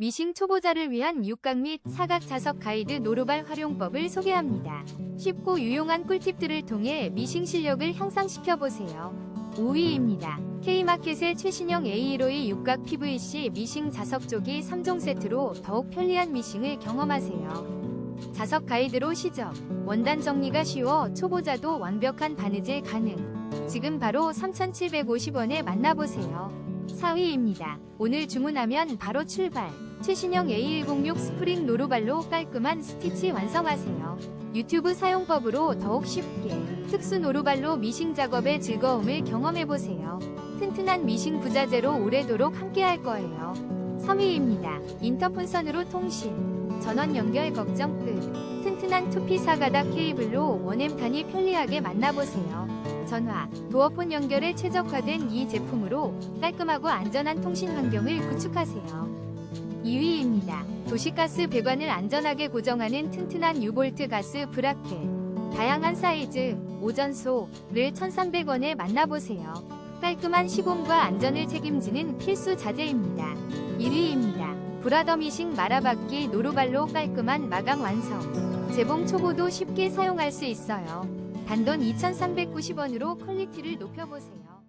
미싱 초보자를 위한 육각 및 사각 자석 가이드 노루발 활용법을 소개합니다. 쉽고 유용한 꿀팁들을 통해 미싱 실력을 향상시켜 보세요. 5위입니다. K마켓의 최신형 A152 육각 PVC 미싱 자석 조기 3종 세트로 더욱 편리한 미싱을 경험하세요. 자석 가이드로 시작. 원단 정리가 쉬워 초보자도 완벽한 바느질 가능. 지금 바로 3,750원에 만나보세요. 4위입니다. 오늘 주문하면 바로 출발. 최신형 A106 스프링 노루발로 깔끔한 스티치 완성하세요. 유튜브 사용법으로 더욱 쉽게 특수 노루발로 미싱 작업의 즐거움을 경험해보세요. 튼튼한 미싱 부자재로 오래도록 함께할 거예요. 3위입니다. 인터폰선으로 통신. 전원 연결 걱정 끝. 튼튼한 투피 사가닥 케이블로 원엠탄이 편리하게 만나보세요. 전화, 도어폰 연결에 최적화된 이 제품으로 깔끔하고 안전한 통신 환경을 구축하세요. 2위입니다. 도시가스 배관을 안전하게 고정하는 튼튼한 유볼트 가스 브라켓. 다양한 사이즈, 오전소를 1,300원에 만나보세요. 깔끔한 시공과 안전을 책임지는 필수 자재입니다. 1위입니다. 브라더 미싱 말아받기 노루발로 깔끔한 마감 완성. 재봉 초보도 쉽게 사용할 수 있어요. 단돈 2,390원으로 퀄리티를 높여보세요.